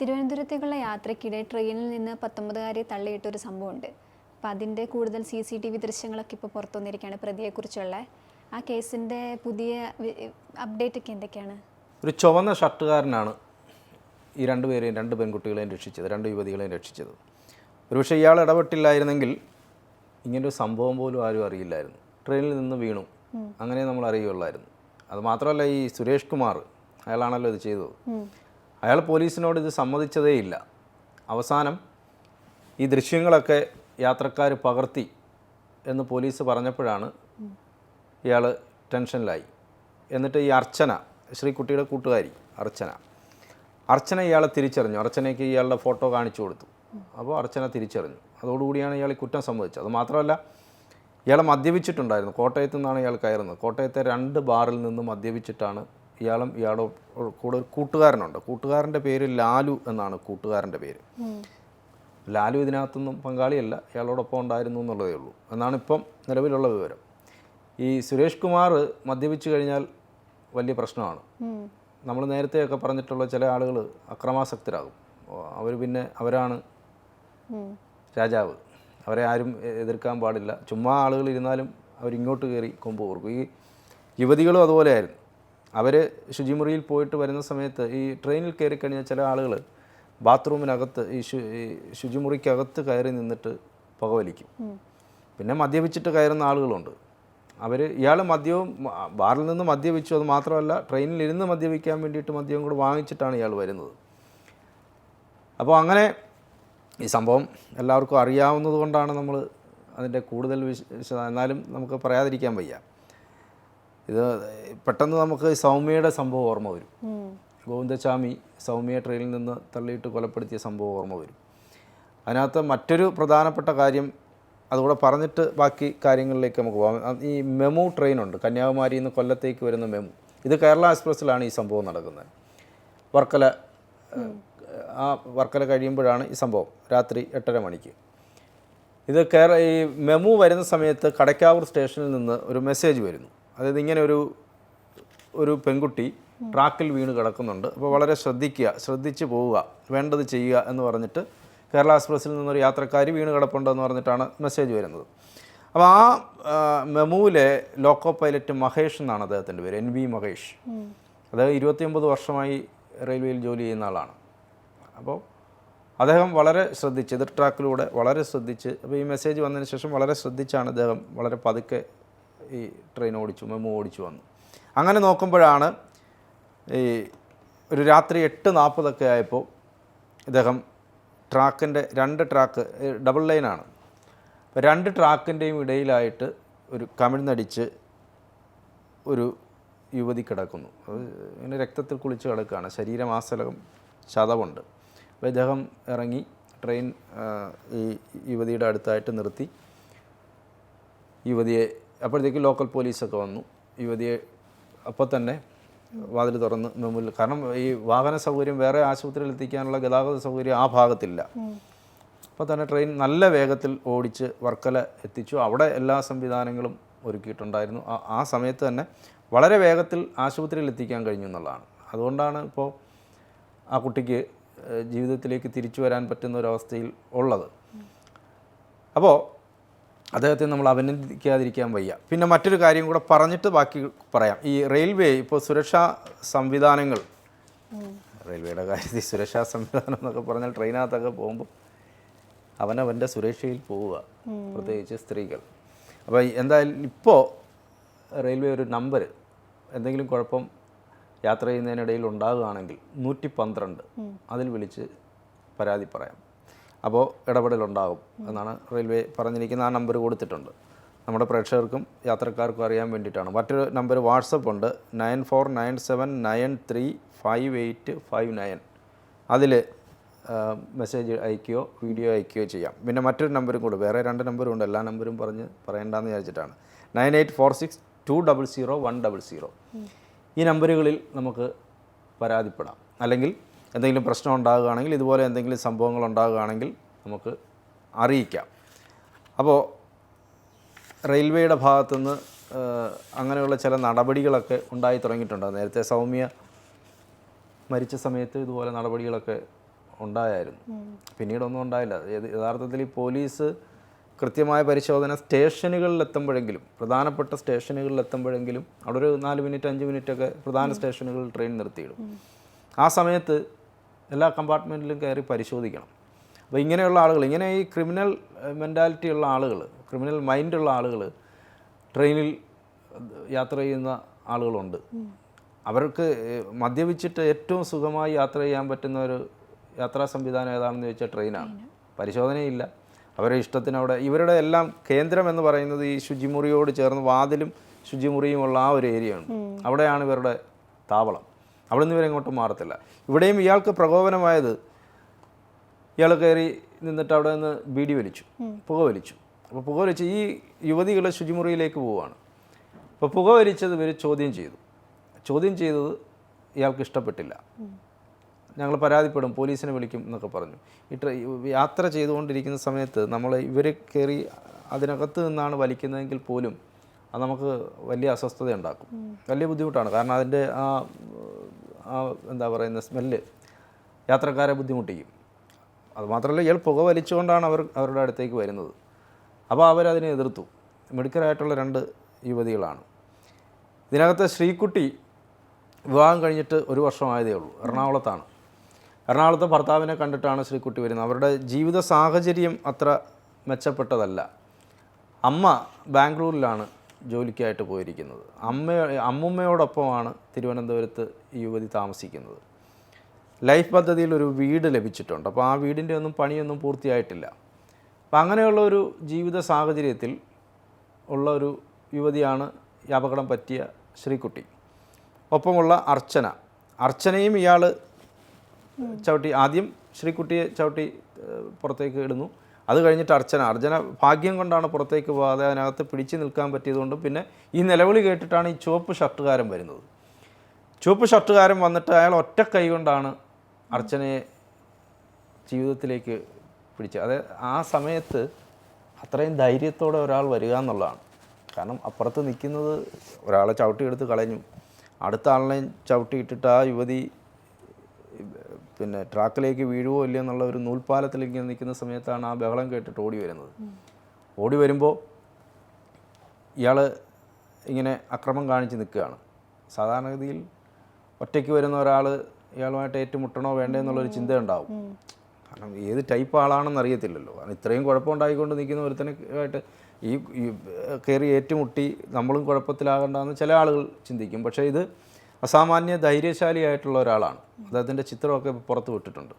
തിരുവനന്തപുരത്തേക്കുള്ള യാത്രയ്ക്കിടെ ട്രെയിനിൽ നിന്ന് പത്തൊമ്പതുകാരെ തള്ളിയിട്ട ഒരു സംഭവമുണ്ട്. അപ്പോൾ അതിന്റെ കൂടുതൽ സി സി ടി വി ദൃശ്യങ്ങളൊക്കെ ഇപ്പോൾ പുറത്തു വന്നിരിക്കുകയാണ് പ്രതിയെക്കുറിച്ചുള്ള. ആ കേസിന്റെ പുതിയ അപ്ഡേറ്റ് ഒക്കെ എന്തൊക്കെയാണ്? ഒരു ചുവന്ന ഷർട്ടുകാരനാണ് ഈ രണ്ടുപേരെയും രണ്ട് പെൺകുട്ടികളെയും രക്ഷിച്ചത് രണ്ട് യുവതികളെയും രക്ഷിച്ചത്. ഒരുപക്ഷെ ഇയാൾ ഇടപെട്ടില്ലായിരുന്നെങ്കിൽ ഇങ്ങനൊരു സംഭവം പോലും ആരും അറിയില്ലായിരുന്നു. ട്രെയിനിൽ നിന്ന് വീണു. അങ്ങനെ നമ്മൾ അറിയുള്ളായിരുന്നു അത് മാത്രമല്ല ഈ സുരേഷ് കുമാർ അയാളാണല്ലോ ഇത് ചെയ്തത്. അയാൾ പോലീസിനോട് ഇത് സമ്മതിച്ചതേയില്ല. അവസാനം ഈ ദൃശ്യങ്ങളൊക്കെ യാത്രക്കാർ പകർത്തി എന്ന് പോലീസ് പറഞ്ഞപ്പോഴാണ് ഇയാൾ ടെൻഷനിലായി. എന്നിട്ട് ഈ അർച്ചന ശ്രീകുട്ടിയുടെ കൂട്ടുകാരി അർച്ചന അർച്ചന ഇയാളെ തിരിച്ചറിഞ്ഞു. അർച്ചനയ്ക്ക് ഇയാളുടെ ഫോട്ടോ കാണിച്ചു കൊടുത്തു. അപ്പോൾ അർച്ചന തിരിച്ചറിഞ്ഞു. അതോടുകൂടിയാണ് ഇയാൾ കുറ്റം സംഭവിച്ചത്. അത് മാത്രമല്ല ഇയാളെ മദ്യപിച്ചിട്ടുണ്ടായിരുന്നു. കോട്ടയത്തു നിന്നാണ് ഇയാൾ കയറുന്നത്. കോട്ടയത്തെ രണ്ട് ബാറിൽ നിന്ന് മദ്യപിച്ചിട്ടാണ് ഇയാളും ഇയാളുടെ കൂടെ ഒരു കൂട്ടുകാരനുണ്ട്. കൂട്ടുകാരന്റെ പേര് ലാലു എന്നാണ് കൂട്ടുകാരന്റെ പേര്. ലാലു ഇതിനകത്തൊന്നും പങ്കാളിയല്ല ഇയാളോടൊപ്പം ഉണ്ടായിരുന്നു എന്നുള്ളതേ ഉള്ളൂ. എന്നാണ് ഇപ്പം നിലവിലുള്ള വിവരം. ഈ സുരേഷ് കുമാർ മദ്യപിച്ചു കഴിഞ്ഞാൽ വലിയ പ്രശ്നമാണ്. നമ്മൾ നേരത്തെയൊക്കെ പറഞ്ഞിട്ടുള്ള ചില ആളുകൾ അക്രമാസക്തരാകും. അവർ പിന്നെ അവരാണ് രാജാവ്. അവരെ ആരും എതിർക്കാൻ പാടില്ല. ചുമ്മാ ആളുകൾ ഇരുന്നാലും അവരിങ്ങോട്ട് കയറി കൊമ്പ് ഓർക്കും ഈ യുവതികളും അതുപോലെയായിരുന്നു. അവർ ശുചിമുറിയിൽ പോയിട്ട് വരുന്ന സമയത്ത് ഈ ട്രെയിനിൽ കയറി കഴിഞ്ഞാൽ ചില ആളുകൾ ബാത്റൂമിനകത്ത് ഈ ശു ഈ ശുചിമുറിക്കകത്ത് കയറി നിന്നിട്ട് പുകവലിക്കും പിന്നെ മദ്യപിച്ചിട്ട് കയറുന്ന ആളുകളുണ്ട്. അവർ ഇയാൾ മദ്യവും ബാറിൽ നിന്ന് മദ്യപിച്ചു. അത് മാത്രമല്ല ട്രെയിനിൽ ഇരുന്ന് മദ്യപിക്കാൻ വേണ്ടിയിട്ട് മദ്യവും കൂടെ വാങ്ങിച്ചിട്ടാണ് ഇയാൾ വരുന്നത്. അപ്പോൾ അങ്ങനെ ഈ സംഭവം എല്ലാവർക്കും അറിയാവുന്നത് കൊണ്ടാണ് നമ്മൾ അതിന്റെ കൂടുതൽ വിശ എന്നാലും നമുക്ക് പറയാതിരിക്കാൻ വയ്യ. ഇത് പെട്ടെന്ന് നമുക്ക് സൗമ്യയുടെ സംഭവം ഓർമ്മ വരും. ഗോവിന്ദസ്വാമി സൗമ്യ ട്രെയിനിൽ നിന്ന് തള്ളിയിട്ട് കൊലപ്പെടുത്തിയ സംഭവം ഓർമ്മ വരും. അതിനകത്ത് മറ്റൊരു പ്രധാനപ്പെട്ട കാര്യം അതുകൂടെ പറഞ്ഞിട്ട് ബാക്കി കാര്യങ്ങളിലേക്ക് നമുക്ക് പോകാം. ഈ മെമു ട്രെയിനുണ്ട്. കന്യാകുമാരിയിൽ നിന്ന് കൊല്ലത്തേക്ക് വരുന്ന മെമു. ഇത് കേരള എക്സ്പ്രസ്സിലാണ് ഈ സംഭവം നടക്കുന്നത്. വർക്കല ആ വർക്കല കഴിയുമ്പോഴാണ് ഈ സംഭവം. രാത്രി എട്ടര മണിക്ക്. ഇത് കേര ഈ മെമു വരുന്ന സമയത്ത് കടയ്ക്കാവൂർ സ്റ്റേഷനിൽ നിന്ന് ഒരു മെസ്സേജ് വരുന്നു. അതായത് ഇങ്ങനെ ഒരു ഒരു പെൺകുട്ടി ട്രാക്കിൽ വീണ് കിടക്കുന്നുണ്ട്. അപ്പോൾ വളരെ ശ്രദ്ധിക്കുക ശ്രദ്ധിച്ച് പോവുക വേണ്ടത് ചെയ്യുക എന്ന് പറഞ്ഞിട്ട് കേരള എക്സ്പ്രസ്സിൽ നിന്നൊരു യാത്രക്കാരി വീണ് കിടപ്പുണ്ടെന്ന് പറഞ്ഞിട്ടാണ് മെസ്സേജ് വരുന്നത്. അപ്പോൾ ആ മെമുവിലെ ലോക്കോ പൈലറ്റ് മഹേഷ് എന്നാണ് അദ്ദേഹത്തിന്റെ പേര് എൻ വി മഹേഷ്. അദ്ദേഹം ഇരുപത്തിയൊമ്പത് വർഷമായി റെയിൽവേയിൽ ജോലി ചെയ്യുന്ന ആളാണ്. അപ്പോൾ അദ്ദേഹം വളരെ ശ്രദ്ധിച്ച് എതിർ ട്രാക്കിലൂടെ വളരെ ശ്രദ്ധിച്ച് അപ്പോൾ ഈ മെസ്സേജ് വന്നതിന് ശേഷം വളരെ ശ്രദ്ധിച്ചാണ് അദ്ദേഹം വളരെ പതുക്കെ ഈ ട്രെയിൻ ഓടിച്ചു മെമു ഓടിച്ചു വന്നു. അങ്ങനെ നോക്കുമ്പോഴാണ് ഈ ഒരു രാത്രി എട്ട് നാൽപ്പതൊക്കെ ആയപ്പോൾ ഇദ്ദേഹം ട്രാക്കിന്റെ രണ്ട് ട്രാക്ക് ഡബിൾ ലൈനാണ് അപ്പോൾ രണ്ട് ട്രാക്കിന്റെയും ഇടയിലായിട്ട് ഒരു കമിഴ്ന്നടിച്ച് ഒരു യുവതി കിടക്കുന്നു. അത് ഇങ്ങനെ രക്തത്തിൽ കുളിച്ച് കിടക്കുകയാണ്. ശരീരമാസലകം ശതമുണ്ട് അപ്പോൾ ഇദ്ദേഹം ഇറങ്ങി ട്രെയിൻ ഈ യുവതിയുടെ അടുത്തായിട്ട് നിർത്തി. യുവതിയെ അപ്പോഴത്തേക്ക് ലോക്കൽ പോലീസൊക്കെ വന്നു. യുവതിയെ അപ്പോൾ തന്നെ വാതിൽ തുറന്ന് മുമ്പിൽ കാരണം ഈ വാഹന സൗകര്യം വേറെ ആശുപത്രിയിൽ എത്തിക്കാനുള്ള ഗതാഗത സൗകര്യം ആ ഭാഗത്തില്ല. അപ്പോൾ തന്നെ ട്രെയിൻ നല്ല വേഗത്തിൽ ഓടിച്ച് വർക്കല എത്തിച്ചു. അവിടെ എല്ലാ സംവിധാനങ്ങളും ഒരുക്കിയിട്ടുണ്ടായിരുന്നു. ആ സമയത്ത് തന്നെ വളരെ വേഗത്തിൽ ആശുപത്രിയിൽ എത്തിക്കാൻ കഴിഞ്ഞു എന്നുള്ളതാണ്. അതുകൊണ്ടാണ് ഇപ്പോൾ ആ കുട്ടിക്ക് ജീവിതത്തിലേക്ക് തിരിച്ചു വരാൻ പറ്റുന്ന ഒരവസ്ഥയിൽ ഉള്ളത്. അപ്പോൾ അദ്ദേഹത്തെ നമ്മൾ അഭിനന്ദിക്കാതിരിക്കാൻ വയ്യ. പിന്നെ മറ്റൊരു കാര്യം കൂടെ പറഞ്ഞിട്ട് ബാക്കി പറയാം. ഈ റെയിൽവേ ഇപ്പോൾ സുരക്ഷാ സംവിധാനങ്ങൾ റെയിൽവേയുടെ കാര്യത്തിൽ സുരക്ഷാ സംവിധാനം എന്നൊക്കെ പറഞ്ഞാൽ ട്രെയിനകത്തൊക്കെ പോകുമ്പോൾ അവനവന്റെ സുരക്ഷയിൽ പോവുക പ്രത്യേകിച്ച് സ്ത്രീകൾ. അപ്പോൾ എന്തായാലും ഇപ്പോൾ റെയിൽവേ ഒരു നമ്പർ എന്തെങ്കിലും കുഴപ്പം യാത്ര ചെയ്യുന്നതിനിടയിൽ ഉണ്ടാകുകയാണെങ്കിൽ നൂറ്റി പന്ത്രണ്ട് അതിൽ വിളിച്ച് പരാതി പറയാം. അപ്പോൾ ഇടപെടലുണ്ടാകും എന്നാണ് റെയിൽവേ പറഞ്ഞിരിക്കുന്ന ആ നമ്പർ കൊടുത്തിട്ടുണ്ട്. നമ്മുടെ പ്രേക്ഷകർക്കും യാത്രക്കാർക്കും അറിയാൻ വേണ്ടിയിട്ടാണ്. മറ്റൊരു നമ്പർ വാട്സപ്പ് ഉണ്ട്. Nine four nine seven nine three five eight five nine. അതിൽ മെസ്സേജ് അയക്കുകയോ വീഡിയോ അയക്കുകയോ ചെയ്യാം. പിന്നെ മറ്റൊരു നമ്പറും കൂടെ വേറെ രണ്ട് നമ്പറും ഉണ്ട്. എല്ലാ നമ്പരും പറഞ്ഞ് പറയണ്ടെന്ന് വിചാരിച്ചിട്ടാണ്. Nine eight four six two double zero one double zero. ഈ നമ്പറുകളിൽ നമുക്ക് പരാതിപ്പെടാം. അല്ലെങ്കിൽ എന്തെങ്കിലും പ്രശ്നം ഉണ്ടാകുകയാണെങ്കിൽ ഇതുപോലെ എന്തെങ്കിലും സംഭവങ്ങൾ ഉണ്ടാകുകയാണെങ്കിൽ നമുക്ക് അറിയിക്കാം. അപ്പോൾ റെയിൽവേയുടെ ഭാഗത്തുനിന്ന് അങ്ങനെയുള്ള ചില നടപടികളൊക്കെ ഉണ്ടായി തുടങ്ങിയിട്ടുണ്ട്. നേരത്തെ സൗമ്യ മരിച്ച സമയത്ത് ഇതുപോലെ നടപടികളൊക്കെ ഉണ്ടായായിരുന്നു. പിന്നീടൊന്നും ഉണ്ടായില്ല. യഥാർത്ഥത്തിൽ ഈ പോലീസ് കൃത്യമായ പരിശോധന സ്റ്റേഷനുകളിൽ എത്തുമ്പോഴെങ്കിലും പ്രധാനപ്പെട്ട സ്റ്റേഷനുകളിൽ എത്തുമ്പോഴെങ്കിലും അവിടെ ഒരു നാല് മിനിറ്റ് അഞ്ച് മിനിറ്റൊക്കെ പ്രധാന സ്റ്റേഷനുകളിൽ ട്രെയിൻ നിർത്തിയിടും. ആ സമയത്ത് എല്ലാ കമ്പാർട്ട്മെന്റിലും കയറി പരിശോധിക്കണം. അപ്പോൾ ഇങ്ങനെയുള്ള ആളുകൾ ഇങ്ങനെ ഈ ക്രിമിനൽ മെന്റാലിറ്റി ഉള്ള ആളുകൾ ക്രിമിനൽ മൈൻഡുള്ള ആളുകൾ ട്രെയിനിൽ യാത്ര ചെയ്യുന്ന ആളുകളുണ്ട്. അവർക്ക് മദ്യപിച്ചിട്ട് ഏറ്റവും സുഖമായി യാത്ര ചെയ്യാൻ പറ്റുന്ന ഒരു യാത്രാ സംവിധാനം ഏതാണെന്ന് ചോദിച്ചാൽ ട്രെയിനാണ്. പരിശോധനയില്ല. അവരുടെ ഇഷ്ടത്തിന് അവിടെ ഇവരുടെ എല്ലാം കേന്ദ്രം എന്ന് പറയുന്നത് ഈ ശുചിമുറിയോട് ചേർന്ന് വാതിലും ശുചിമുറിയുമുള്ള ആ ഒരു ഏരിയയാണ്. അവിടെയാണ് ഇവരുടെ താവളം. അവിടെ നിന്ന് ഇങ്ങോട്ട് മാറത്തില്ല. ഇവിടെയും ഇയാൾക്ക് പ്രകോപനമായത് ഇയാൾ കയറി നിന്നിട്ട് അവിടെ നിന്ന് ബീഡി വലിച്ചു പുക വലിച്ചു. അപ്പോൾ പുക വലിച്ച് ഈ യുവതികൾ ശുചിമുറിയിലേക്ക് പോവുകയാണ്. അപ്പോൾ പുക വലിച്ചത് ഇവർ ചോദ്യം ചെയ്തു. ചോദ്യം ചെയ്തത് ഇയാൾക്ക് ഇഷ്ടപ്പെട്ടില്ല. ഞങ്ങൾ പരാതിപ്പെടും പോലീസിനെ വിളിക്കും എന്നൊക്കെ പറഞ്ഞു. ഈ യാത്ര ചെയ്തുകൊണ്ടിരിക്കുന്ന സമയത്ത് നമ്മൾ ഇവർ കയറി അതിനകത്ത് നിന്നാണ് വലിക്കുന്നതെങ്കിൽ പോലും അത് നമുക്ക് വലിയ അസ്വസ്ഥത ഉണ്ടാക്കും വലിയ ബുദ്ധിമുട്ടാണ്. കാരണം അതിന്റെ ആ ആ എന്താ പറയുന്ന സ്മെല്ല് യാത്രക്കാരെ ബുദ്ധിമുട്ടിക്കും. അതുമാത്രമല്ല ഇയാൾ പുക വലിച്ചുകൊണ്ടാണ് അവർ അവരുടെ അടുത്തേക്ക് വരുന്നത്. അപ്പോൾ അവരതിനെ എതിർത്തു. മിടുക്കരായിട്ടുള്ള രണ്ട് യുവതികളാണ്. ഇതിനകത്ത് ശ്രീകുട്ടി വിവാഹം കഴിഞ്ഞിട്ട് ഒരു വർഷമായതേ ഉള്ളൂ. എറണാകുളത്താണ്. എറണാകുളത്തെ ഭർത്താവിനെ കണ്ടിട്ടാണ് ശ്രീകുട്ടി വരുന്നത്. അവരുടെ ജീവിത സാഹചര്യം അത്ര മെച്ചപ്പെട്ടതല്ല. അമ്മ ബാംഗ്ലൂരിലാണ് ജോലിക്കായിട്ട് പോയിരിക്കുന്നത്. അമ്മ അമ്മുമ്മയോടൊപ്പമാണ് തിരുവനന്തപുരത്ത് ഈ യുവതി താമസിക്കുന്നത്. ലൈഫ് പദ്ധതിയിൽ ഒരു വീട് ലഭിച്ചിട്ടുണ്ട്. അപ്പോൾ ആ വീടിന്റെ ഒന്നും പണിയൊന്നും പൂർത്തിയായിട്ടില്ല. അപ്പം അങ്ങനെയുള്ള ഒരു ജീവിത സാഹചര്യത്തിൽ ഉള്ള ഒരു യുവതിയാണ് ഈ അപകടം പറ്റിയ ശ്രീകുട്ടി. ഒപ്പമുള്ള അർച്ചന. അർച്ചനയും ഇയാൾ ചവിട്ടി ആദ്യം ശ്രീകുട്ടിയെ ചവിട്ടി പുറത്തേക്ക് ഇടുന്നു. അത് കഴിഞ്ഞിട്ട് അർച്ചന അർച്ചന ഭാഗ്യം കൊണ്ടാണ് പുറത്തേക്ക് പോകാതെ അതിനകത്ത് പിടിച്ചു നിൽക്കാൻ പറ്റിയതുകൊണ്ടും പിന്നെ ഈ നിലവിളി കേട്ടിട്ടാണ് ഈ ചുവപ്പ് ഷർട്ടുകാരൻ വരുന്നത്. ചുവപ്പ് ഷർട്ടുകാരൻ വന്നിട്ട് അയാൾ ഒറ്റ കൈ കൊണ്ടാണ് അർച്ചനയെ ജീവിതത്തിലേക്ക് പിടിച്ചത്. അതായത് ആ സമയത്ത് അത്രയും ധൈര്യത്തോടെ ഒരാൾ വരിക എന്നുള്ളതാണ്. കാരണം അപ്പുറത്ത് നിൽക്കുന്നത് ഒരാളെ ചവിട്ടിയെടുത്ത് കളഞ്ഞു. അടുത്ത ആളിനെ ചവിട്ടിയിട്ടിട്ട് ആ യുവതി പിന്നെ ട്രാക്കിലേക്ക് വീഴുവോ ഇല്ലയോ എന്നുള്ള ഒരു നൂൽപ്പാലത്തിൽ ഇങ്ങനെ നിൽക്കുന്ന സമയത്താണ് ആ ബഹളം കേട്ടിട്ട് ഓടി വരുന്നത്. ഓടി വരുമ്പോൾ ഇയാൾ ഇങ്ങനെ അക്രമം കാണിച്ച് നിൽക്കുകയാണ്. സാധാരണഗതിയിൽ ഒറ്റയ്ക്ക് വരുന്ന ഒരാൾ ഇയാളുമായിട്ട് ഏറ്റുമുട്ടണോ വേണ്ടേ എന്നുള്ളൊരു ചിന്ത ഉണ്ടാവും. കാരണം ഏത് ടൈപ്പ് ആളാണെന്ന് അറിയത്തില്ലല്ലോ. കാരണം ഇത്രയും കുഴപ്പമുണ്ടായിക്കൊണ്ട് നിൽക്കുന്ന ഒരുത്തനെ ആയിട്ട് ഈ ഈ കയറി ഏറ്റുമുട്ടി നമ്മളും കുഴപ്പത്തിലാകണ്ടെന്ന് ചില ആളുകൾ ചിന്തിക്കും. പക്ഷേ ഇത് അസാമാന്യ ധൈര്യശാലിയായിട്ടുള്ള ഒരാളാണ്. അദ്ദേഹത്തിന്റെ ചിത്രമൊക്കെ പുറത്ത് വിട്ടിട്ടുണ്ട്.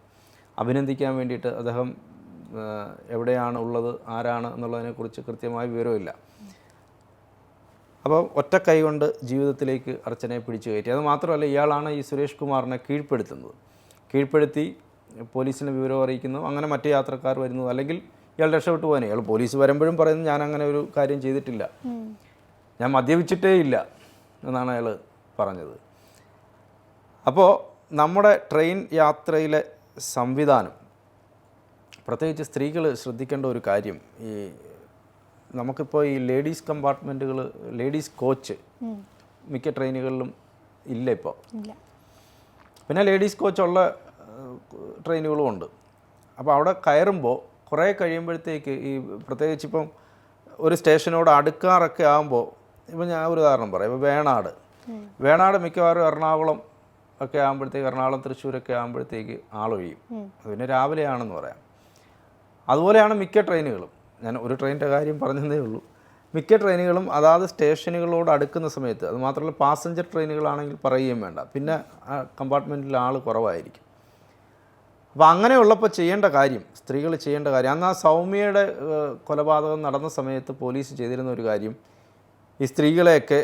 അഭിനന്ദിക്കാൻ വേണ്ടിയിട്ട് അദ്ദേഹം എവിടെയാണ് ഉള്ളത് ആരാണ് എന്നുള്ളതിനെക്കുറിച്ച് കൃത്യമായ വിവരമില്ല. അപ്പോൾ ഒറ്റ കൈ കൊണ്ട് ജീവിതത്തിലേക്ക് അർച്ചനയെ പിടിച്ചു കയറ്റി. അത് മാത്രമല്ല ഇയാളാണ് ഈ സുരേഷ് കുമാറിനെ കീഴ്പ്പെടുത്തുന്നത്. കീഴ്പ്പെടുത്തി പോലീസിന് വിവരം അറിയിക്കുന്നു. അങ്ങനെ മറ്റു യാത്രക്കാർ വരുന്നു. അല്ലെങ്കിൽ ഇയാൾ രക്ഷപ്പെട്ടു പോകാനേ ഇയാൾ പോലീസ് വരുമ്പോഴും പറയുന്നു ഞാൻ അങ്ങനെ ഒരു കാര്യം ചെയ്തിട്ടില്ല. ഞാൻ മദ്യപിച്ചിട്ടേ ഇല്ല എന്നാണ് അയാൾ പറഞ്ഞത്. അപ്പോൾ നമ്മുടെ ട്രെയിൻ യാത്രയിലെ സംവിധാനം പ്രത്യേകിച്ച് സ്ത്രീകൾ ശ്രദ്ധിക്കേണ്ട ഒരു കാര്യം ഈ നമുക്കിപ്പോൾ ഈ ലേഡീസ് കമ്പാർട്ട്മെന്റുകൾ ലേഡീസ് കോച്ച് മിക്ക ട്രെയിനുകളിലും ഇല്ല ഇപ്പോൾ പിന്നെ ലേഡീസ് കോച്ചുള്ള ട്രെയിനുകളും ഉണ്ട്. അപ്പോൾ അവിടെ കയറുമ്പോൾ കുറേ കഴിയുമ്പോഴത്തേക്ക് ഈ പ്രത്യേകിച്ച് ഇപ്പം ഒരു സ്റ്റേഷനോട് അടുക്കാറൊക്കെ ആകുമ്പോൾ ഇപ്പം ഞാൻ ഒരു ഉദാഹരണം പറയാം. ഇപ്പോൾ വേണാട്. വേണാട് മിക്കവാറും എറണാകുളം ഒക്കെ ആകുമ്പോഴത്തേക്ക് എറണാകുളം തൃശ്ശൂരൊക്കെ ആകുമ്പോഴത്തേക്ക് ആളൊഴിയും. അത് പിന്നെ രാവിലെയാണെന്ന് പറയാം. അതുപോലെയാണ് മിക്ക ട്രെയിനുകളും. ഞാൻ ഒരു ട്രെയിനിന്റെ കാര്യം പറഞ്ഞതേ ഉള്ളൂ. മിക്ക ട്രെയിനുകളും അതാത് സ്റ്റേഷനുകളോട് അടുക്കുന്ന സമയത്ത് അത് മാത്രമല്ല പാസഞ്ചർ ട്രെയിനുകളാണെങ്കിൽ പറയുകയും വേണ്ട. പിന്നെ ആ കമ്പാർട്ട്മെന്റിൽ ആൾ കുറവായിരിക്കും. അപ്പോൾ അങ്ങനെയുള്ളപ്പോൾ ചെയ്യേണ്ട കാര്യം സ്ത്രീകൾ ചെയ്യേണ്ട കാര്യം അന്ന് ആ സൗമ്യയുടെ കൊലപാതകം നടന്ന സമയത്ത് പോലീസ് ചെയ്തിരുന്ന ഒരു കാര്യം ഈ സ്ത്രീകളെയൊക്കെ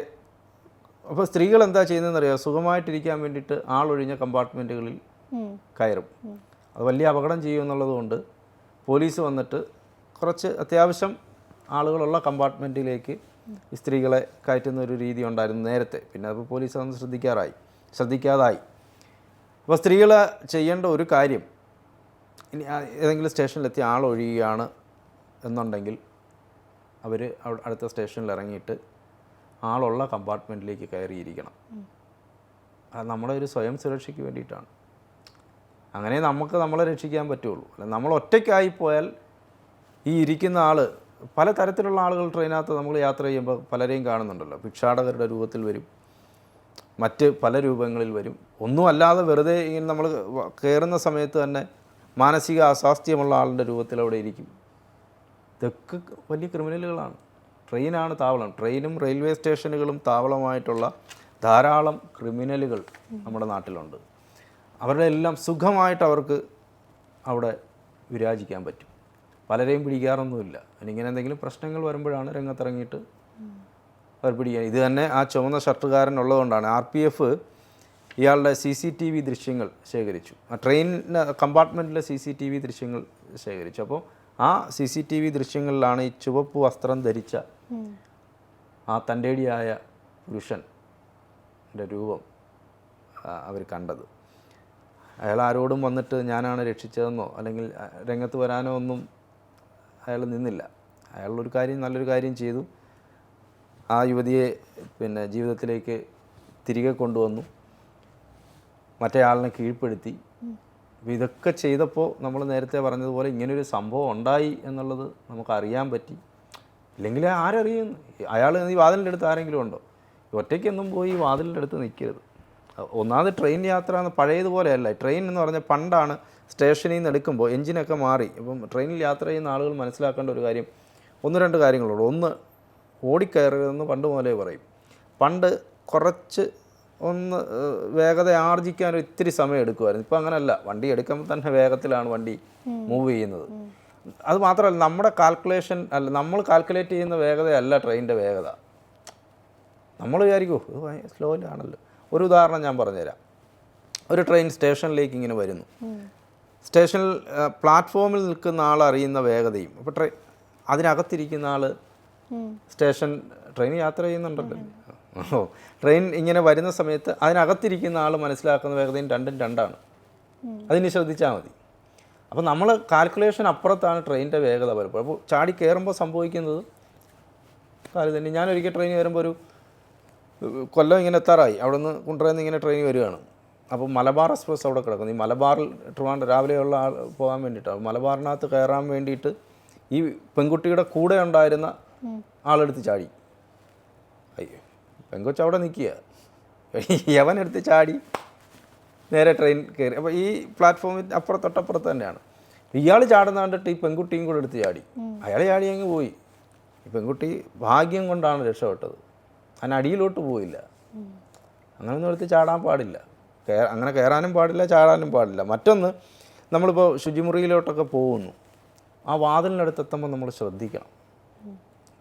അപ്പോൾ സ്ത്രീകൾ എന്താ ചെയ്യുന്നതെന്ന് അറിയാം സുഖമായിട്ടിരിക്കാൻ വേണ്ടിയിട്ട് ആളൊഴിഞ്ഞ കമ്പാർട്ട്മെന്റുകളിൽ. കയറും. അത് വലിയ അപകടം ചെയ്യുമെന്നുള്ളത് കൊണ്ട് പോലീസ് വന്നിട്ട് കുറച്ച് അത്യാവശ്യം ആളുകളുള്ള കമ്പാർട്ട്മെന്റിലേക്ക് ഈ സ്ത്രീകളെ കയറ്റുന്ന ഒരു രീതി ഉണ്ടായിരുന്നു നേരത്തെ. പിന്നെ അപ്പോൾ പോലീസ് വന്ന് ശ്രദ്ധിക്കാറായി. ശ്രദ്ധിക്കാതായി. അപ്പോൾ സ്ത്രീകൾ ചെയ്യേണ്ട ഒരു കാര്യം ഇനി ഏതെങ്കിലും സ്റ്റേഷനിലെത്തി ആളൊഴിയുകയാണ് എന്നുണ്ടെങ്കിൽ അവർ അടുത്ത സ്റ്റേഷനിൽ ഇറങ്ങിയിട്ട് ആളുള്ള കമ്പാർട്ട്മെന്റിലേക്ക് കയറിയിരിക്കണം. അത് നമ്മുടെ ഒരു സ്വയം സുരക്ഷയ്ക്ക് വേണ്ടിയിട്ടാണ്. അങ്ങനെ നമുക്ക് നമ്മളെ രക്ഷിക്കാൻ പറ്റുള്ളൂ. അല്ല നമ്മൾ ഒറ്റയ്ക്കായി പോയാൽ ഈ ഇരിക്കുന്ന ആൾ പല തരത്തിലുള്ള ആളുകൾ ട്രെയിനകത്ത് നമ്മൾ യാത്ര ചെയ്യുമ്പോൾ പലരെയും കാണുന്നുണ്ടല്ലോ. ഭിക്ഷാടകരുടെ രൂപത്തിൽ വരും. മറ്റ് പല രൂപങ്ങളിൽ വരും. ഒന്നുമല്ലാതെ വെറുതെ ഇങ്ങനെ നമ്മൾ കയറുന്ന സമയത്ത് തന്നെ മാനസിക അസ്വാസ്ഥ്യമുള്ള ആളുടെ രൂപത്തിൽ അവിടെ ഇരിക്കും. ഇതൊക്കെ വലിയ ക്രിമിനലുകളാണ്. ട്രെയിനാണ് താവളം. ട്രെയിനും റെയിൽവേ സ്റ്റേഷനുകളും താവളമായിട്ടുള്ള ധാരാളം ക്രിമിനലുകൾ നമ്മുടെ നാട്ടിലുണ്ട്. അവരുടെ എല്ലാം സുഖമായിട്ട് അവർക്ക് അവിടെ വിരാജിക്കാൻ പറ്റും. പലരെയും പിടിക്കാറൊന്നുമില്ല. ഇങ്ങനെ എന്തെങ്കിലും പ്രശ്നങ്ങൾ വരുമ്പോഴാണ് രംഗത്തിറങ്ങിയിട്ട് അവർ പിടിക്കുക ഇത് തന്നെ ആ ചുവന്ന ഷർട്ടുകാരൻ ഉള്ളതുകൊണ്ടാണ് ആർ പി എഫ് ഇയാളുടെ സി സി ടി വി ദൃശ്യങ്ങൾ ശേഖരിച്ചു. ആ ട്രെയിൻ കമ്പാർട്ട്മെന്റിലെ സി സി ടി വി ദൃശ്യങ്ങൾ ശേഖരിച്ചു. അപ്പോൾ ആ സി സി ടി വി ദൃശ്യങ്ങളിലാണ് ഈ ചുവപ്പ് വസ്ത്രം ധരിച്ച ആ തന്റെടിയായ പുരുഷന്റെ രൂപം അവർ കണ്ടത്. അയാൾ ആരോടും വന്നിട്ട് ഞാനാണ് രക്ഷിച്ചതെന്നോ അല്ലെങ്കിൽ രംഗത്ത് വരാനോ ഒന്നും അയാൾ നിന്നില്ല. അയാളൊരു കാര്യം നല്ലൊരു കാര്യം ചെയ്തു. ആ യുവതിയെ പിന്നെ ജീവിതത്തിലേക്ക് തിരികെ കൊണ്ടുവന്നു. മറ്റേ ആളിനെ കീഴ്പ്പെടുത്തി. ഇതൊക്കെ ചെയ്തപ്പോൾ നമ്മൾ നേരത്തെ പറഞ്ഞതുപോലെ ഇങ്ങനൊരു സംഭവം ഉണ്ടായി എന്നുള്ളത് നമുക്കറിയാൻ പറ്റി. ഇല്ലെങ്കിൽ ആരറിയും? അയാൾ ഈ വാതിലിന്റെ അടുത്ത് ആരെങ്കിലും ഉണ്ടോ? ഒറ്റയ്ക്കൊന്നും പോയി ഈ വാതിലിന്റെ അടുത്ത് നിൽക്കരുത്. ഒന്നാമത് ട്രെയിൻ യാത്ര എന്ന് പഴയതുപോലെയല്ല. ട്രെയിൻ എന്ന് പറഞ്ഞാൽ പണ്ടാണ് സ്റ്റേഷനിൽ നിന്ന് എടുക്കുമ്പോൾ എഞ്ചിനൊക്കെ മാറി. ഇപ്പം ട്രെയിനിൽ യാത്ര ചെയ്യുന്ന ആളുകൾ മനസ്സിലാക്കേണ്ട ഒരു കാര്യം ഒന്ന് രണ്ട് കാര്യങ്ങളുള്ളൂ ഒന്ന് ഓടിക്കയറരുതെന്ന് പണ്ട് മുതലേ പറയും. പണ്ട് കുറച്ച് ഒന്ന് വേഗത ആർജിക്കാൻ ഒരു ഇത്തിരി സമയം എടുക്കുമായിരുന്നു. ഇപ്പം അങ്ങനെയല്ല വണ്ടി എടുക്കുമ്പോൾ തന്നെ വേഗത്തിലാണ് വണ്ടി മൂവ് ചെയ്യുന്നത്. അത് മാത്രമല്ല നമ്മുടെ കാൽക്കുലേഷൻ അല്ല നമ്മൾ കാൽക്കുലേറ്റ് ചെയ്യുന്ന വേഗതയല്ല ട്രെയിനിന്റെ വേഗത. നമ്മൾ വിചാരിക്കൂ ഇത് സ്ലോയിലാണല്ലോ ഒരു ഉദാഹരണം ഞാൻ പറഞ്ഞുതരാം. ഒരു ട്രെയിൻ സ്റ്റേഷനിലേക്ക് ഇങ്ങനെ വരുന്നു. സ്റ്റേഷനിൽ പ്ലാറ്റ്ഫോമിൽ നിൽക്കുന്ന ആൾ അറിയുന്ന വേഗതയും അപ്പോൾ ട്രെയിൻ അതിനകത്തിരിക്കുന്ന ആൾ സ്റ്റേഷൻ ട്രെയിൻ യാത്ര ചെയ്യുന്നുണ്ടല്ലോ. ഓ ട്രെയിൻ ഇങ്ങനെ വരുന്ന സമയത്ത് അതിനകത്തിരിക്കുന്ന ആൾ മനസ്സിലാക്കുന്ന വേഗതയും രണ്ടും രണ്ടാണ്. അതിന് ശ്രദ്ധിച്ചാൽ മതി. അപ്പോൾ നമ്മൾ കാൽക്കുലേഷൻ അപ്പുറത്താണ് ട്രെയിനിന്റെ വേഗത പലപ്പോഴും അപ്പോൾ ചാടി കയറുമ്പോൾ സംഭവിക്കുന്നത് കാര്യം തന്നെ. ഞാൻ ഒരിക്കൽ ട്രെയിൻ വരുമ്പോൾ ഒരു കൊല്ലം ഇങ്ങനെ എത്താറായി. അവിടെ നിന്ന് കുണ്ടറയിൽ ഇങ്ങനെ ട്രെയിൻ വരികയാണ് അപ്പോൾ മലബാർ എക്സ്പ്രസ് അവിടെ കിടക്കുന്നു. ഈ മലബാറിൽ ട്രിവാൻഡ് രാവിലെയുള്ള ആൾ പോകാൻ വേണ്ടിയിട്ടാണ് മലബാറിനകത്ത് കയറാൻ വേണ്ടിയിട്ട് ഈ പെൺകുട്ടിയുടെ കൂടെ ഉണ്ടായിരുന്ന ആളെടുത്ത് ചാടി. അയ്യോ പെങ്കൊച്ച് അവിടെ നിൽക്കുക യവനെടുത്ത് ചാടി. നേരെ ട്രെയിൻ കയറി. അപ്പോൾ ഈ പ്ലാറ്റ്ഫോമിൽ അപ്പുറം തൊട്ടപ്പുറത്ത് തന്നെയാണ്. ഇയാൾ ചാടുന്ന കണ്ടിട്ട് ഈ പെൺകുട്ടിയും കൂടെ എടുത്ത് ചാടി. അയാൾ ചാടി അങ്ങ് പോയി. ഈ പെൺകുട്ടി ഭാഗ്യം കൊണ്ടാണ് രക്ഷപ്പെട്ടത്. അതിന് അടിയിലോട്ട് പോയില്ല. അങ്ങനെ അങ്ങനൊന്നും എടുത്ത് ചാടാൻ പാടില്ല. അങ്ങനെ കയറാനും പാടില്ല ചാടാനും പാടില്ല. മറ്റൊന്ന് നമ്മളിപ്പോൾ ശുചിമുറിയിലോട്ടൊക്കെ പോകുന്നു. ആ വാതിലിനടുത്ത് എത്തുമ്പോൾ നമ്മൾ ശ്രദ്ധിക്കണം.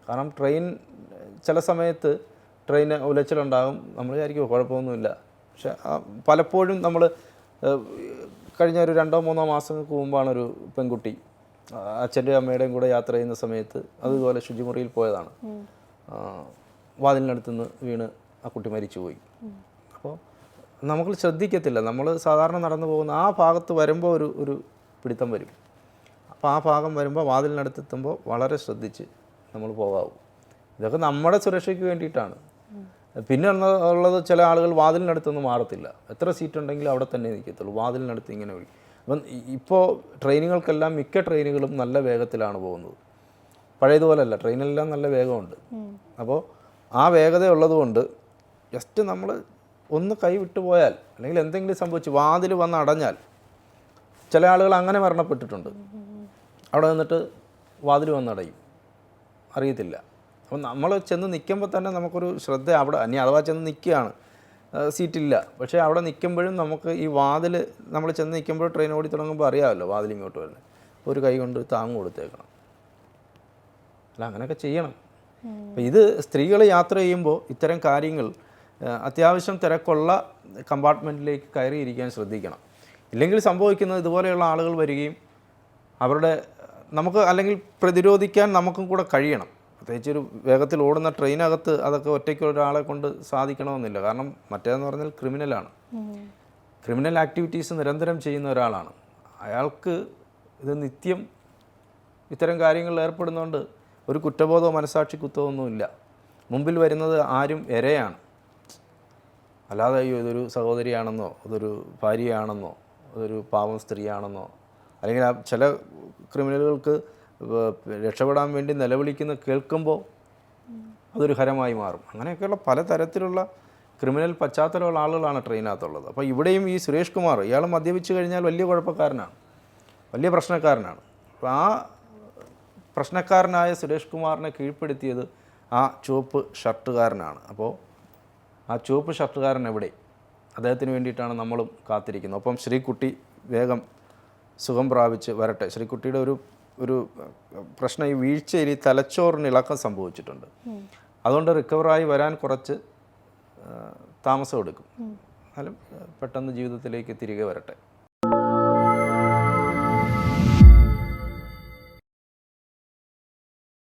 കാരണം ട്രെയിൻ ചില സമയത്ത് ട്രെയിൻ ഉലച്ചിലുണ്ടാകും. നമ്മൾ വിചാരിക്കും കുഴപ്പമൊന്നുമില്ല. പക്ഷെ പലപ്പോഴും നമ്മൾ കഴിഞ്ഞ ഒരു രണ്ടോ മൂന്നോ മാസങ്ങൾക്ക് മുമ്പാണ് ഒരു പെൺകുട്ടി അച്ഛന്റെയും അമ്മയുടെയും കൂടെ യാത്ര ചെയ്യുന്ന സമയത്ത് അതുപോലെ ശുചിമുറിയിൽ പോയതാണ്. വാതിലിനടുത്ത് നിന്ന് വീണ് ആ കുട്ടി മരിച്ചുപോയി. അപ്പോൾ നമ്മൾ ശ്രദ്ധിക്കത്തില്ല. നമ്മൾ സാധാരണ നടന്നു പോകുന്ന ആ ഭാഗത്ത് വരുമ്പോൾ ഒരു ഒരു പിടുത്തം വരും. അപ്പോൾ ആ ഭാഗം വരുമ്പോൾ വാതിലിനടുത്തെത്തുമ്പോൾ വളരെ ശ്രദ്ധിച്ച് നമ്മൾ പോകാവൂ. ഇതൊക്കെ നമ്മുടെ സുരക്ഷയ്ക്ക് വേണ്ടിയിട്ടാണ്. പിന്നെ ഉള്ള- ഉള്ളത് ചില ആളുകൾ വാതിലിനടുത്തൊന്നും മാറത്തില്ല. എത്ര സീറ്റ് ഉണ്ടെങ്കിലും അവിടെ തന്നെ നിൽക്കത്തുള്ളൂ. വാതിലിനടുത്ത് ഇങ്ങനെ വഴി അപ്പം ഇപ്പോൾ ട്രെയിനുകൾക്കെല്ലാം മിക്ക ട്രെയിനുകളും നല്ല വേഗത്തിലാണ് പോകുന്നത്. പഴയതുപോലല്ല. ട്രെയിനെല്ലാം നല്ല വേഗമുണ്ട്. അപ്പോൾ ആ വേഗത ഉള്ളതുകൊണ്ട് ജസ്റ്റ് നമ്മൾ ഒന്ന് കൈ വിട്ടുപോയാൽ അല്ലെങ്കിൽ എന്തെങ്കിലും സംഭവിച്ച് വാതിൽ വന്ന് അടഞ്ഞാൽ ചില ആളുകൾ അങ്ങനെ മരണപ്പെട്ടിട്ടുണ്ട്. അവിടെ നിന്നിട്ട് വാതിൽ വന്നടയും അറിയത്തില്ല. അപ്പം നമ്മൾ ചെന്ന് നിൽക്കുമ്പോൾ തന്നെ നമുക്കൊരു ശ്രദ്ധ അവിടെ ഇനി അഥവാ ചെന്ന് നിൽക്കുകയാണ് സീറ്റില്ല. പക്ഷേ അവിടെ നിൽക്കുമ്പോഴും നമുക്ക് ഈ വാതിൽ നമ്മൾ ചെന്ന് നിൽക്കുമ്പോൾ ട്രെയിൻ ഓടി തുടങ്ങുമ്പോൾ അറിയാമല്ലോ വാതിൽ ഇങ്ങോട്ട് വരുന്നത് ഒരു കൈ കൊണ്ട് താങ്ങ് കൊടുത്തേക്കണം. അല്ല അങ്ങനെയൊക്കെ ചെയ്യണം. അപ്പം ഇത് സ്ത്രീകൾ യാത്ര ചെയ്യുമ്പോൾ ഇത്തരം കാര്യങ്ങൾ അത്യാവശ്യം തിരക്കുള്ള കമ്പാർട്ട്മെന്റിലേക്ക് കയറിയിരിക്കാൻ ശ്രദ്ധിക്കണം. ഇല്ലെങ്കിൽ സംഭവിക്കുന്നത് ഇതുപോലെയുള്ള ആളുകൾ വരികയും അവരുടെ നമുക്ക് അല്ലെങ്കിൽ പ്രതിരോധിക്കാൻ നമുക്കും കൂടെ കഴിയണം. പ്രത്യേകിച്ച് ഒരു വേഗത്തിൽ ഓടുന്ന ട്രെയിനകത്ത് അതൊക്കെ ഒറ്റയ്ക്ക് ഒരാളെ കൊണ്ട് സാധിക്കണമെന്നില്ല. കാരണം മറ്റേതെന്ന് പറഞ്ഞാൽ ക്രിമിനലാണ്. ക്രിമിനൽ ആക്ടിവിറ്റീസ് നിരന്തരം ചെയ്യുന്ന ഒരാളാണ്. അയാൾക്ക് ഇത് നിത്യം ഇത്തരം കാര്യങ്ങളിൽ ഏർപ്പെടുന്നതുകൊണ്ട് ഒരു കുറ്റബോധമോ മനസാക്ഷി കുത്തോ ഒന്നുമില്ല. മുമ്പിൽ വരുന്നത് ആരും എരയാണ്. അല്ലാതെ അയ്യോ ഇതൊരു സഹോദരിയാണെന്നോ ഇതൊരു ഭാര്യയാണെന്നോ അതൊരു പാവം സ്ത്രീയാണെന്നോ അല്ലെങ്കിൽ ചില ക്രിമിനലുകൾക്ക് രക്ഷപ്പെടാൻ വേണ്ടി നിലവിളിക്കുന്ന കേൾക്കുമ്പോൾ അതൊരു ഹരമായി മാറും. അങ്ങനെയൊക്കെയുള്ള പലതരത്തിലുള്ള ക്രിമിനൽ പശ്ചാത്തലമുള്ള ആളുകളാണ് ട്രെയിനകത്തുള്ളത് അപ്പോൾ ഇവിടെയും ഈ സുരേഷ് കുമാർ ഇയാൾ മദ്യപിച്ച് കഴിഞ്ഞാൽ വലിയ കുഴപ്പക്കാരനാണ് വലിയ പ്രശ്നക്കാരനാണ്. അപ്പോൾ ആ പ്രശ്നക്കാരനായ സുരേഷ് കുമാറിനെ കീഴ്പ്പെടുത്തിയത് ആ ചുവപ്പ് ഷർട്ടുകാരനാണ്. അപ്പോൾ ആ ചുവപ്പ് ഷർട്ടുകാരൻ എവിടെ? അദ്ദേഹത്തിന് വേണ്ടിയിട്ടാണ് നമ്മളും കാത്തിരിക്കുന്നത്. ഒപ്പം ശ്രീകുട്ടി വേഗം സുഖം പ്രാപിച്ച് വരട്ടെ. ശ്രീകുട്ടിയുടെ ഒരു ഒരു പ്രശ്നം ഈ വീഴ്ചയിൽ ഈ തലച്ചോറിന് ഇളക്കം സംഭവിച്ചിട്ടുണ്ട്. അതുകൊണ്ട് റിക്കവറായി വരാൻ കുറച്ച് താമസം എടുക്കും. എന്നാലും പെട്ടെന്ന് ജീവിതത്തിലേക്ക് തിരികെ വരട്ടെ.